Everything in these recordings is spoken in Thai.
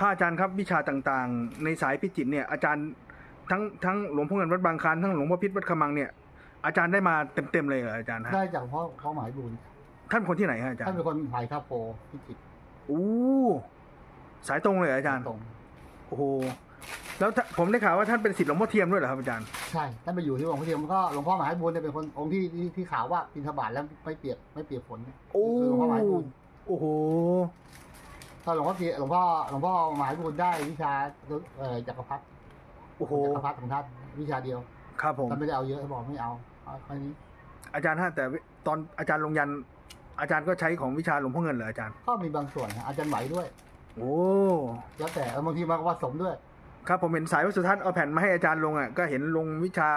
พระอาจารย์ครับวิชาต่างๆ ในสายพิจิตรเนี่ยอาจารย์ทั้งทั้งหลวงพ่อเงินวัดบางคลานทั้งหลวงพ่อพิษวัดขมังเนี่ยอาจารย์ได้มาเต็มๆเลยเหรออาจารย์ฮะได้จากพ่อพ่อหมายบุญท่านคนที่ไหนฮะอาจารท่านย์เป็นคนไผ่ท่าโพพิจิตรอู้สายตรงเลยเหรออาจารย์ตรงโอ้โหแล้วถ้าผมได้ข่าวว่าท่านเป็นศิษย์หลวงพ่อเทียมด้วยเหรอครับอาจารย์ใช่ท่านไปอยู่ที่หลวงพ่อเทียมก็หลวงพ่อมหาบุญเนี่ยเป็นคนองค์ที่ที่ที่ข่าวว่าบินทบาทแล้วไม่เปียกไม่เปียกฝนโอ้คือหลวงพ่อมหาบุญโอ้โห ถ้าหลวงพ่อเทียหลวงพ่อหลวงพ่อมหาบุญได้วิชาเอ่อจักรพรรดิโอ้โหจักรพรรดิของท่านวิชาเดียว ครับผมท่านไม่ได้เอาเยอะท่านบอกไม่เอาเอาแค่นี้ อาจารย์ฮะแต่ตอนอาจารย์ลงยัน อาจารย์ก็ใช้ของวิชาหลวงพ่อเงินเหรออาจารย์ก็มีบางส่วนนะอาจารย์ไหวด้วย โอ้แล้วแต่เออบางทีมันก็ผสมด้วย ครับผมเห็นสายวัดสุทัศน์เอาแผ่นมาให้อาจารย์ลงอะก็เห็นลงวิชา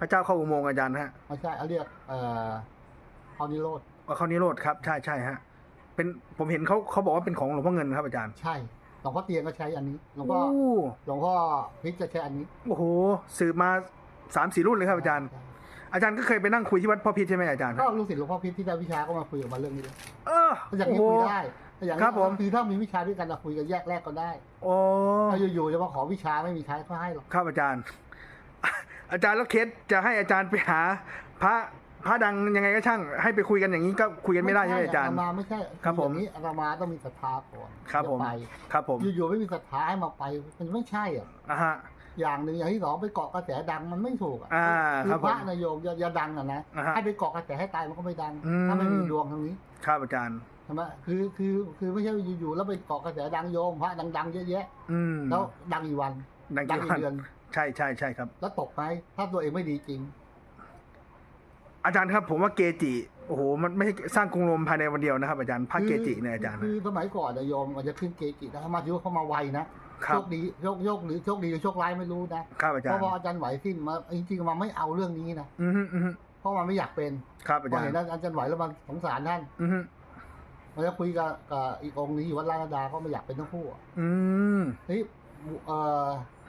พระเจ้าเข้าอุโมงค์อาจารย์ฮะไม่ใช่เขาเรียกเอ่อพอนิโรธว่าเขานิโรธครับใช่ใช่ฮะ เป็นผมเห็นเขาเขาบอกว่าเป็นของหลวงพ่อเงินครับอาจารย์ใช่หลวงพ่อเตียงก็ใช้อันนี้หลวงพ่อโอ้หลวงพ่อพิกจะใช้อันนี้โอ้โหสืบมาสามสี่รุ่นเลยครับอาจารย์ อาจารย์ก็เคยไปนั่งคุยที่วัดพ่อพิษใช่ไหมอาจารย์ ก็ลูกศิษย์หลวงพ่อพิษที่ได้วิชาก็มาคุยออกมาเรื่องนี้เลยเออถ้าอย่างนี้โอ้คุโหยได้ถ้าอย่างนี้ครับผมคือถ้ามีวิชาด้วยกันเราคุยกันแยกแรกก็ได้โอ้ถ้าอยู่ๆจะมาขอวิชาไม่มีใครเขาให้หรอกครับอาจารย์ อาจารย์แล้วเคสจะให้อาจารย์ไปหา พระ พระดังยังไงก็ช่าง ให้ไปคุยกันอย่างนี้ก็คุยกันไม่ได้ใช่ไหมอาจารย์มาไม่ใช่ครับผมอย่างนี้อาตมาต้องมีศรัทธาก่อนครับผม จะไปครับผมอยู่ๆไม่มีศรัทธาให้มาไป มันไม่ใช่อะอะฮะ อย่างหนึ่งอย่างที่สองไปเกาะกระแสดังมันไม่ถูกอะอ่าคืครับอผมพระนายโยมอย่าอย่าดังอะนะอ่าฮะให้ไปเกาะกระแสให้ตายมันก็ไม่ดัง อืม ถ้าไม่มีดวงทางนี้ครับอาจารย์ ใช่ไหมคือคือคือไม่ใช่อยู่ๆแล้วไปเกาะกระแสดังโยมพระดังๆเยอะแยะอืมแล้วดังอีกวันดังดังกี่อีวันกเดือน ใช่ใช่ใช่ครับ แล้วตกไหมถ้าตัวเองไม่ดีจริง อาจารย์ครับผมว่าเกจิโอ้โหมันไม่ใช่สร้างกรุงโรมภายในวันเดียวนะครับ อาจารย์พระเกจิเนี่ยอาจารย์ คือสมัยก่อนนะโยมมันจะขึ้นเกจินะถ้ามาถือว่าเขามาไวนะครับโชคดีโชคโชคหรือโชคดีหรือโชคร้ายไม่รู้นะครับอาจาเพรราะย์ว่าอาจารย์ไหวสิ้นมาจริงๆมันไม่เอาเรื่องนี้นะอือฮึอือฮึเพราะมันไม่อยากเป็นครับอาพอจารย์เห็นอาจารย์ไหวแล้วมันสงสารท่านอือฮึมันจะคุยกับกับอีกองค์นี้อยู่วัดลาดดาก็ไม่อยากเป็นทั้งคู่อะอืมเฮ้ยเอ่อ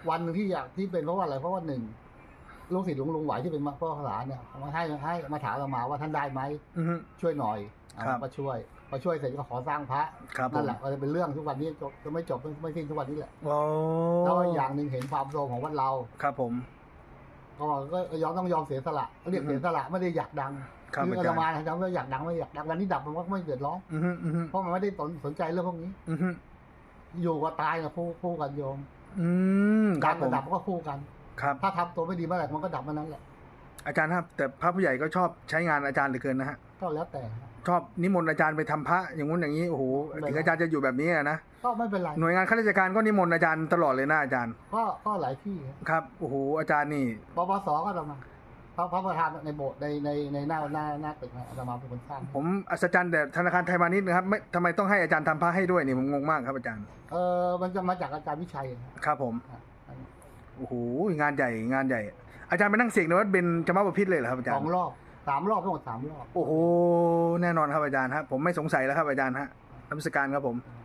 วันหนึ่งที่อยากที่เป็นเพราะว่าอะไรเพราะว่าหนึ่ง ลูกศิษย์หลวงลุงไหวที่เป็นพ่อขลาเนี่ยมาให้ให้มาถามเรามาว่าท่านได้ไหมอือฮึ ช่วยหน่อยอะครับ มาช่วยมาช่วยเสร็จก็ขอสร้างพระครับผนั่มนแหละก็จะเป็นเรื่องทุกวันนี้จบจะไม่จบไม่สิ้นทุกวันนี้แหละโอ้แล้วอีกอย่างหนึ่งเห็นความโลภของวัดเรา ครับผม ก็ก็ยอมต้องยอมเสียสละเรียกเสียสละไม่ได้อยากดังครับคืออาอาจาตรย์มาทำไม่อยากดังไม่อยากดังวันนี้ดับมันก็ไม่เดือดร้อนอือฮึอือฮึเพราะมันไม่ได้สนสนใจเรื่องพวกนี้ อือฮึอยู่กับตายกับคู่คู่กันโยมอืมคดัรังบผกับมดับก็คู่กัน ครับถ้าทำตัวไม่ดีเมื่อไหร่มันก็ดับเมื่อนั้นแหละ อาจารย์ครับ แต่พระผู้ใหญ่ก็ชอบใช้งานอาจารย์เหลือเกินนะฮะก็แล้วแต่ ชอบนิมนต์อาจารย์ไปทำพระอย่างงู้นอย่างนี้โอ้โหถึงอาจารย์จะอยู่แบบนี้อะนะก็ไม่เป็นไรหน่วยงานข้าราชการก็นิมนต์อาจารย์ตลอดเลยนะอาจารย์ ก็ก็หลายที่ครับโอ้โหอาจารย์นี่ปปสก็ทำมาพระพระประธานในโบสถ์ในในในหน้าหน้าหน้าตึกนะอาตมาเป็นคนสร้างผมอัศจรรย์แต่ธนาคารไทยพาณิชย์นะครับไม่ทำไมต้องให้อาจารย์ทำพระให้ด้วยนี่ผมงงมากครับอาจารย์เออมันจะมาจากอาจารย์วิชัยนะครับผมอะอันนี้ โอ้โหงานใหญ่งานใหญ่ อาจารย์ไปนั่งเสกในวัดเบญจมาบพิตรเลยเหรอครับอาจารสอย์งรอบสามรอบทั้งหมดสามรอบ โอ้โหแน่นอนครับอาจารย์ฮะผมไม่สงสัยแล้วครับอาจารย์ฮะนมัสการครับผมอ่า